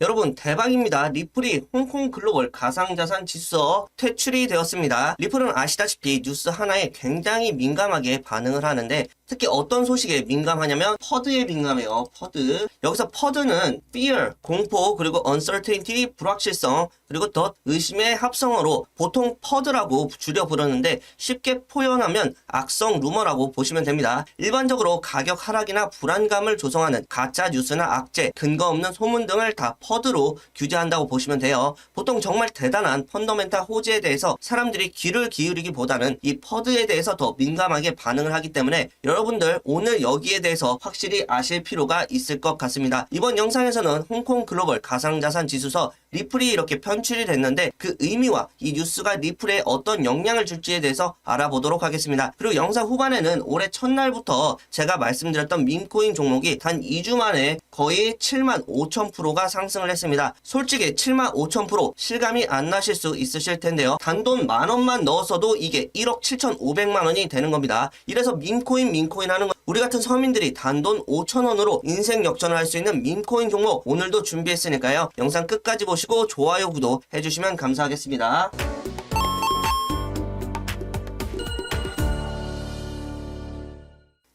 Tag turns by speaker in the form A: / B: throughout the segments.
A: 여러분 대박입니다. 리플이 홍콩 글로벌 가상자산 지수서 퇴출이 되었습니다. 리플은 아시다시피 뉴스 하나에 굉장히 민감하게 반응을 하는데 특히 어떤 소식에 민감하냐면 퍼드에 민감해요. 퍼드. 여기서 퍼드는 fear, 공포, 그리고 uncertainty, 불확실성, 그리고 더 의심의 합성어로 보통 퍼드라고 줄여 부르는데 쉽게 표현하면 악성 루머라고 보시면 됩니다. 일반적으로 가격 하락이나 불안감을 조성하는 가짜 뉴스나 악재, 근거 없는 소문 등을 다 퍼드로 규제한다고 보시면 돼요. 보통 정말 대단한 펀더멘탈 호재에 대해서 사람들이 귀를 기울이기보다는 이 퍼드에 대해서 더 민감하게 반응을 하기 때문에 여러 분들 오늘 여기에 대해서 확실히 아실 필요가 있을 것 같습니다. 이번 영상에서는 홍콩 글로벌 가상자산 지수서 리플이 이렇게 편출이 됐는데 그 의미와 이 뉴스가 리플에 어떤 영향을 줄지에 대해서 알아보도록 하겠습니다. 그리고 영상 후반에는 올해 첫날부터 제가 말씀드렸던 민코인 종목이 단 2주 만에 거의 7만 5천 프로가 상승을 했습니다. 솔직히 7만 5천 프로 실감이 안 나실 수 있으실 텐데요. 단돈 만 원만 넣었어도 이게 1억 7천 5백만 원이 되는 겁니다. 이래서 민코인 민 코인 하는 거 우리 같은 서민들이 단돈 5천 원으로 인생 역전을 할 수 있는 민코인 종목 오늘도 준비했으니까요. 영상 끝까지 보시고 좋아요 구독 해주시면 감사하겠습니다.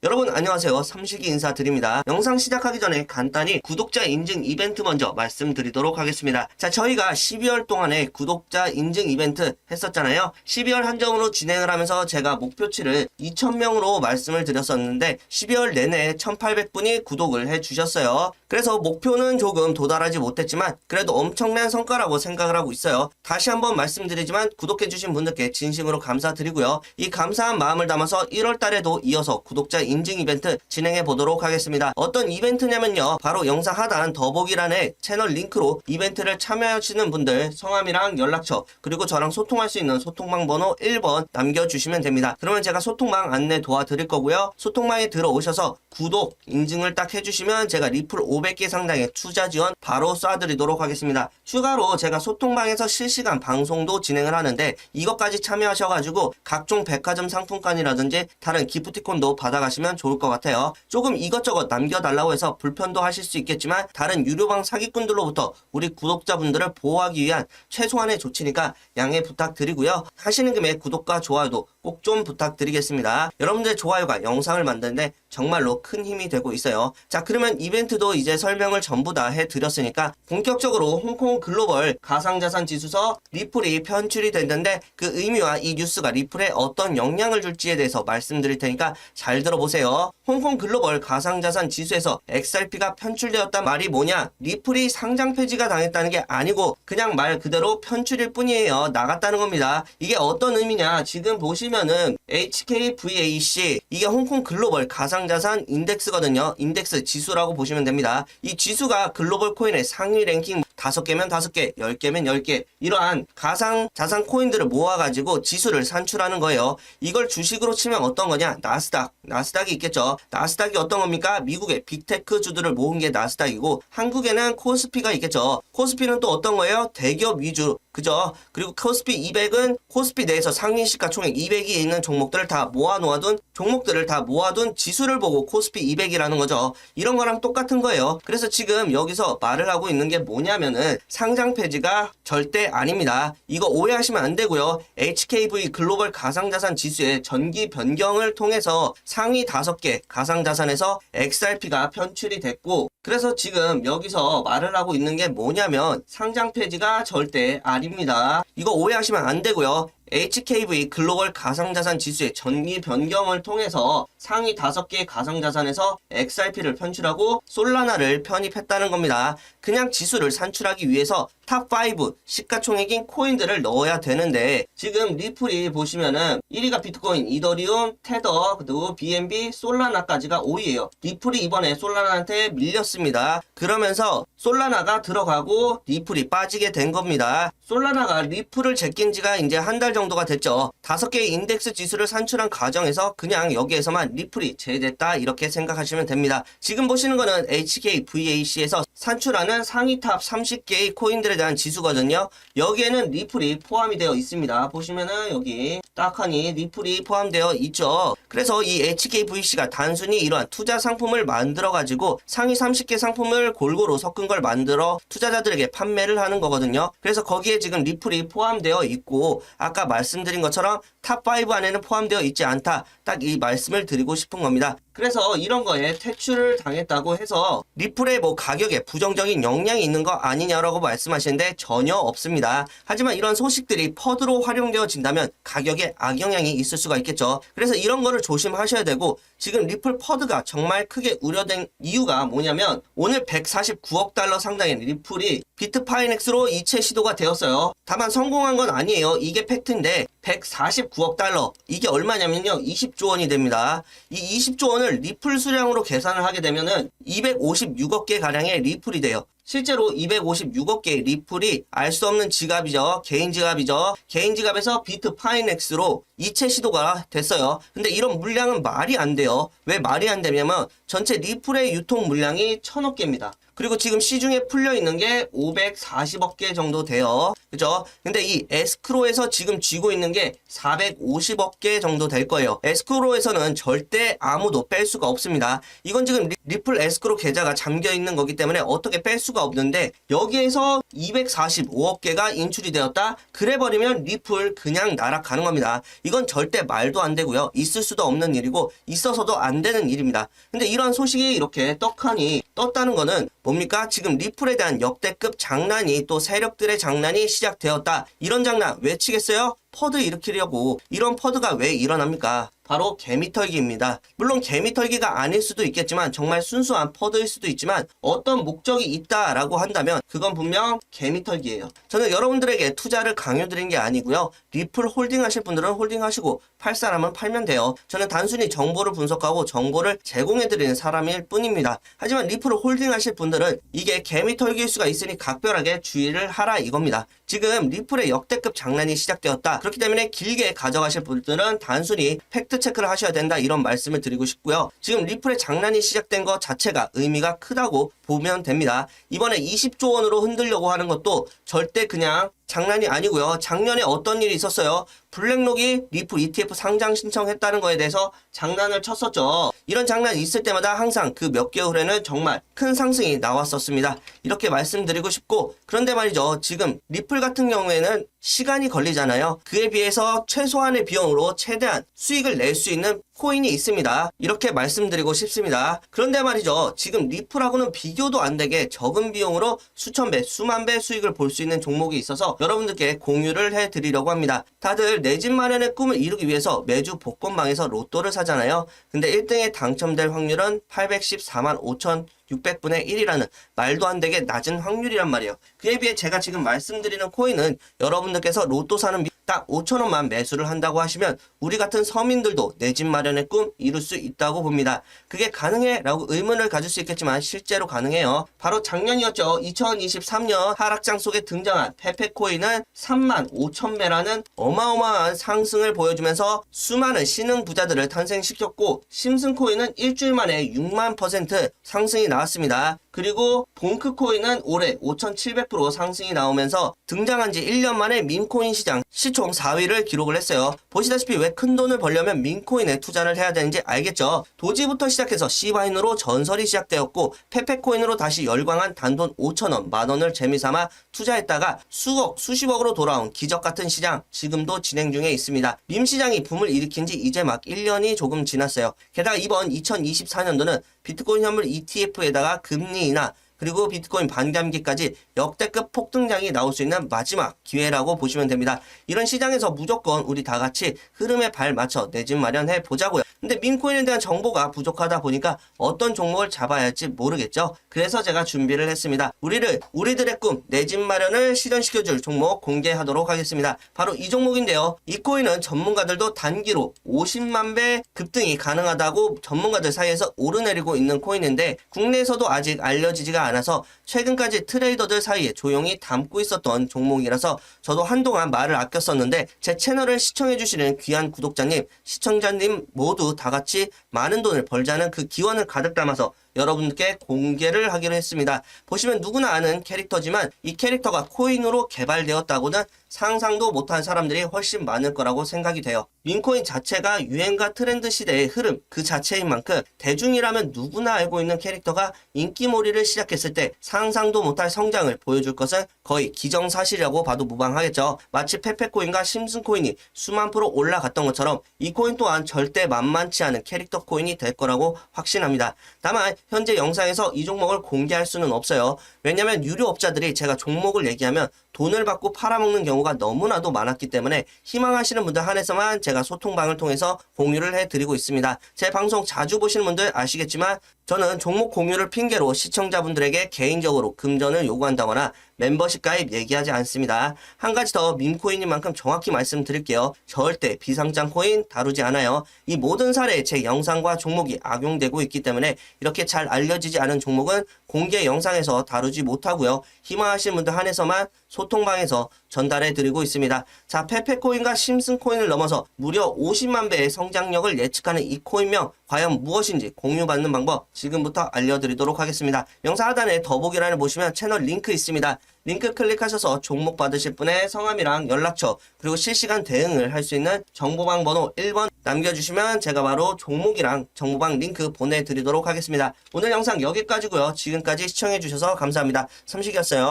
A: 여러분 안녕하세요. 삼식이 인사드립니다. 영상 시작하기 전에 간단히 구독자 인증 이벤트 먼저 말씀드리도록 하겠습니다. 자 저희가 12월 동안에 구독자 인증 이벤트 했었잖아요. 12월 한정으로 진행을 하면서 제가 목표치를 2,000명으로 말씀을 드렸었는데 12월 내내 1,800분이 구독을 해주셨어요. 그래서 목표는 조금 도달하지 못했지만 그래도 엄청난 성과라고 생각을 하고 있어요. 다시 한번 말씀드리지만 구독해주신 분들께 진심으로 감사드리고요. 이 감사한 마음을 담아서 1월 달에도 이어서 구독자 인증 이벤트 진행해 보도록 하겠습니다. 어떤 이벤트냐면요. 바로 영상 하단 더보기란에 채널 링크로 이벤트를 참여하시는 분들 성함이랑 연락처 그리고 저랑 소통할 수 있는 소통방 번호 1번 남겨주시면 됩니다. 그러면 제가 소통방 안내 도와드릴 거고요. 소통방에 들어오셔서 구독 인증을 딱 해주시면 제가 리플 500개 상당의 투자 지원 바로 쏴드리도록 하겠습니다. 추가로 제가 소통방에서 실시간 방송도 진행을 하는데 이것까지 참여하셔가지고 각종 백화점 상품권이라든지 다른 기프티콘도 받아가시면 좋을 것 같아요. 조금 이것저것 남겨달라고 해서 불편도 하실 수 있겠지만 다른 유료방 사기꾼들로부터 우리 구독자분들을 보호하기 위한 최소한의 조치니까 양해 부탁드리고요. 하시는 김에 구독과 좋아요도 꼭 좀 부탁드리겠습니다. 여러분들의 좋아요가 영상을 만드는데 정말로 큰 힘이 되고 있어요. 자 그러면 이벤트도 이제 설명을 전부 다 해드렸으니까 본격적으로 홍콩 글로벌 가상자산 지수서 리플이 편출이 됐는데 그 의미와 이 뉴스가 리플에 어떤 영향을 줄지에 대해서 말씀드릴 테니까 잘 들어보세요. 홍콩 글로벌 가상자산 지수에서 XRP가 편출되었단 말이 뭐냐? 리플이 상장 폐지가 당했다는 게 아니고 그냥 말 그대로 편출일 뿐이에요. 나갔다는 겁니다. 이게 어떤 의미냐? 지금 보시면은 HKVAC 이게 홍콩 글로벌 가상 자산 인덱스거든요. 인덱스 지수라고 보시면 됩니다. 이 지수가 글로벌 코인의 상위 랭킹 5개면 5개, 10개면 10개 이러한 가상 자산 코인들을 모아가지고 지수를 산출하는 거예요. 이걸 주식으로 치면 어떤 거냐? 나스닥, 나스닥이 있겠죠. 나스닥이 어떤 겁니까? 미국의 빅테크 주들을 모은 게 나스닥이고 한국에는 코스피가 있겠죠. 코스피는 또 어떤 거예요? 대기업 위주 그죠? 그리고 코스피 200은 코스피 내에서 상위 시가총액 200이 있는 종목들을 다 모아 놓아둔 종목들을 다 모아둔 지수를 보고 코스피 200이라는 거죠. 이런 거랑 똑같은 거예요. 그래서 지금 여기서 말을 하고 있는 게 뭐냐면 은 상장 폐지가 절대 아닙니다. 이거 오해하시면 안 되고요. HKV 글로벌 가상자산 지수의 전기 변경을 통해서 상위 5개 가상자산에서 XRP가 편출이 됐고 그래서 지금 여기서 말을 하고 있는 게 뭐냐면 상장 폐지가 절대 아닙니다. 이거 오해하시면 안 되고요. HKV 글로벌 가상자산 지수의 전기 변경을 통해서 상위 5개의 가상자산에서 XRP를 편출하고 솔라나를 편입했다는 겁니다. 그냥 지수를 산출하기 위해서 탑5 시가총액인 코인들을 넣어야 되는데 지금 리플이 보시면은 1위가 비트코인, 이더리움, 테더, 그리고 BNB, 솔라나까지가 5위예요. 리플이 이번에 솔라나한테 밀렸습니다. 그러면서 솔라나가 들어가고 리플이 빠지게 된 겁니다. 솔라나가 리플을 제낀 지가 이제 한 달 정도가 됐죠. 다섯 개의 인덱스 지수를 산출한 과정에서 그냥 여기에서만 리플이 제외됐다 이렇게 생각하시면 됩니다. 지금 보시는 거는 HKVAC에서 산출하는 상위 탑 30개의 코인들에 종목들에 대한 지수거든요. 여기에는 리플이 포함이 되어 있습니다. 보시면은 여기 딱하니 리플이 포함되어 있죠. 그래서 이 HKVC가 단순히 이러한 투자 상품을 만들어 가지고 상위 30개 상품을 골고루 섞은 걸 만들어 투자자들에게 판매를 하는 거거든요. 그래서 거기에 지금 리플이 포함되어 있고 아까 말씀드린 것처럼 탑5 안에는 포함되어 있지 않다. 딱 이 말씀을 드리고 싶은 겁니다. 그래서 이런 거에 퇴출을 당했다고 해서 리플의 뭐 가격에 부정적인 영향이 있는 거 아니냐라고 말씀하시는데 전혀 없습니다. 하지만 이런 소식들이 퍼드로 활용되어진다면 가격에 악영향이 있을 수가 있겠죠. 그래서 이런 거를 조심하셔야 되고 지금 리플 퍼드가 정말 크게 우려된 이유가 뭐냐면 오늘 149억 달러 상당의 리플이 비트파이넥스로 이체 시도가 되었어요. 다만 성공한 건 아니에요. 이게 팩트인데 149억 달러 이게 얼마냐면요 20조 원이 됩니다. 이 20조 원을 리플 수량으로 계산을 하게 되면은 256억 개 가량의 리플이 돼요. 실제로 256억 개의 리플이 알 수 없는 지갑이죠. 개인 지갑이죠. 개인 지갑에서 비트 파이넥스로 이체 시도가 됐어요. 근데 이런 물량은 말이 안 돼요. 왜 말이 안 되냐면 전체 리플의 유통 물량이 천억 개입니다. 그리고 지금 시중에 풀려 있는 게 540억 개 정도 돼요. 그죠? 근데 이 에스크로에서 지금 쥐고 있는 게 450억 개 정도 될 거예요. 에스크로에서는 절대 아무도 뺄 수가 없습니다. 이건 지금 리- 리플 에스크로 계좌가 잠겨 있는 거기 때문에 어떻게 뺄 수가 없는데 여기에서 245억 개가 인출이 되었다. 그래 버리면 리플 그냥 날아가는 겁니다. 이건 절대 말도 안 되고요. 있을 수도 없는 일이고 있어서도 안 되는 일입니다. 근데 이런 소식이 이렇게 떡하니 떴다는 거는 뭡니까? 지금 리플에 대한 역대급 장난이 또 세력들의 장난이 시작되었다. 이런 장난 외치겠어요? 퍼드 일으키려고 이런 퍼드가 왜 일어납니까? 바로 개미털기입니다. 물론 개미털기가 아닐 수도 있겠지만 정말 순수한 퍼드일 수도 있지만 어떤 목적이 있다라고 한다면 그건 분명 개미털기예요. 저는 여러분들에게 투자를 강요드린 게 아니고요. 리플 홀딩 하실 분들은 홀딩 하시고 팔 사람은 팔면 돼요. 저는 단순히 정보를 분석하고 정보를 제공해드리는 사람일 뿐입니다. 하지만 리플을 홀딩 하실 분들은 이게 개미털기일 수가 있으니 각별하게 주의를 하라 이겁니다. 지금 리플의 역대급 장난이 시작되었다. 그렇기 때문에 길게 가져가실 분들은 단순히 팩트 체크를 하셔야 된다 이런 말씀을 드리고 싶고요. 지금 리플의 장난이 시작된 것 자체가 의미가 크다고 보면 됩니다. 이번에 20조 원으로 흔들려고 하는 것도 절대 그냥 장난이 아니고요. 작년에 어떤 일이 있었어요? 블랙록이 리플 ETF 상장 신청했다는 거에 대해서 장난을 쳤었죠. 이런 장난이 있을 때마다 항상 그 몇 개월 후에는 정말 큰 상승이 나왔었습니다. 이렇게 말씀드리고 싶고 그런데 말이죠. 지금 리플 같은 경우에는 시간이 걸리잖아요. 그에 비해서 최소한의 비용으로 최대한 수익을 낼 수 있는 코인이 있습니다. 이렇게 말씀드리고 싶습니다. 그런데 말이죠. 지금 리플하고는 비교도 안 되게 적은 비용으로 수천 배, 수만 배 수익을 볼 수 있는 종목이 있어서 여러분들께 공유를 해 드리려고 합니다. 다들 내 집 마련의 꿈을 이루기 위해서 매주 복권방에서 로또를 사잖아요. 근데 1등에 당첨될 확률은 814만 5천 600분의 1이라는 말도 안 되게 낮은 확률이란 말이에요. 그에 비해 제가 지금 말씀드리는 코인은 여러분들께서 로또 사는 비- 딱 5천원만 매수를 한다고 하시면 우리 같은 서민들도 내 집 마련의 꿈 이룰 수 있다고 봅니다. 그게 가능해? 라고 의문을 가질 수 있겠지만 실제로 가능해요. 바로 작년이었죠. 2023년 하락장 속에 등장한 페페코인은 3만 5천 배라는 어마어마한 상승을 보여주면서 수많은 신흥 부자들을 탄생시켰고 심슨코인은 일주일 만에 6만 퍼센트 상승이 나왔습니다. 그리고 봉크코인은 올해 5,700% 상승이 나오면서 등장한 지 1년 만에 민코인 시장 시총 4위를 기록을 했어요. 보시다시피 왜 큰 돈을 벌려면 민코인에 투자를 해야 되는지 알겠죠? 도지부터 시작해서 시바인으로 전설이 시작되었고 페페코인으로 다시 열광한 단돈 5천원, 만원을 재미삼아 투자했다가 수억, 수십억으로 돌아온 기적 같은 시장 지금도 진행 중에 있습니다. 밈 시장이 붐을 일으킨 지 이제 막 1년이 조금 지났어요. 게다가 이번 2024년도는 비트코인 현물 ETF에다가 금리 인하 그리고 비트코인 반감기까지 역대급 폭등장이 나올 수 있는 마지막 기회라고 보시면 됩니다. 이런 시장에서 무조건 우리 다 같이 흐름에 발 맞춰 내 집 마련해 보자고요. 근데 민코인에 대한 정보가 부족하다 보니까 어떤 종목을 잡아야 할지 모르겠죠. 그래서 제가 준비를 했습니다. 우리를 우리들의 꿈 내 집 마련을 실현시켜줄 종목 공개하도록 하겠습니다. 바로 이 종목인데요. 이 코인은 전문가들도 단기로 50만 배 급등이 가능하다고 전문가들 사이에서 오르내리고 있는 코인인데 국내에서도 아직 알려지지가 않 아서 최근까지 트레이더들 사이에 조용히 담고 있었던 종목이라서 저도 한동안 말을 아꼈었는데 제 채널을 시청해주시는 귀한 구독자님, 시청자님 모두 다 같이 많은 돈을 벌자는 그 기원을 가득 담아서 여러분께 공개를 하기로 했습니다. 보시면 누구나 아는 캐릭터지만 이 캐릭터가 코인으로 개발되었다고는 상상도 못한 사람들이 훨씬 많을 거라고 생각이 돼요. 민코인 자체가 유행과 트렌드 시대의 흐름 그 자체인 만큼 대중이라면 누구나 알고 있는 캐릭터가 인기몰이를 시작했을 때 상상도 못할 성장을 보여줄 것은 거의 기정사실이라고 봐도 무방하겠죠. 마치 페페코인과 심슨코인이 수만 프로 올라갔던 것처럼 이 코인 또한 절대 만만치 않은 캐릭터 코인이 될 거라고 확신합니다. 다만 현재 영상에서 이 종목을 공개할 수는 없어요. 왜냐면 유료업자들이 제가 종목을 얘기하면 돈을 받고 팔아먹는 경우가 너무나도 많았기 때문에 희망하시는 분들 한해서만 제가 소통방을 통해서 공유를 해드리고 있습니다. 제 방송 자주 보시는 분들 아시겠지만 저는 종목 공유를 핑계로 시청자분들에게 개인적으로 금전을 요구한다거나 멤버십 가입 얘기하지 않습니다. 한 가지 더 밈코인인 만큼 정확히 말씀드릴게요. 절대 비상장 코인 다루지 않아요. 이 모든 사례에 제 영상과 종목이 악용되고 있기 때문에 이렇게 잘 알려지지 않은 종목은 공개 영상에서 다루지 못하고요. 희망하시는 분들 한해서만 소통방에서 전달해 드리고 있습니다. 자, 페페코인과 심슨코인을 넘어서 무려 50만 배의 성장력을 예측하는 이 코인명 과연 무엇인지 공유받는 방법 지금부터 알려드리도록 하겠습니다. 영상 하단에 더보기란을 보시면 채널 링크 있습니다. 링크 클릭하셔서 종목 받으실 분의 성함이랑 연락처 그리고 실시간 대응을 할 수 있는 정보방 번호 1번 남겨주시면 제가 바로 종목이랑 정보방 링크 보내드리도록 하겠습니다. 오늘 영상 여기까지고요. 지금까지 시청해주셔서 감사합니다. 삼식이었어요.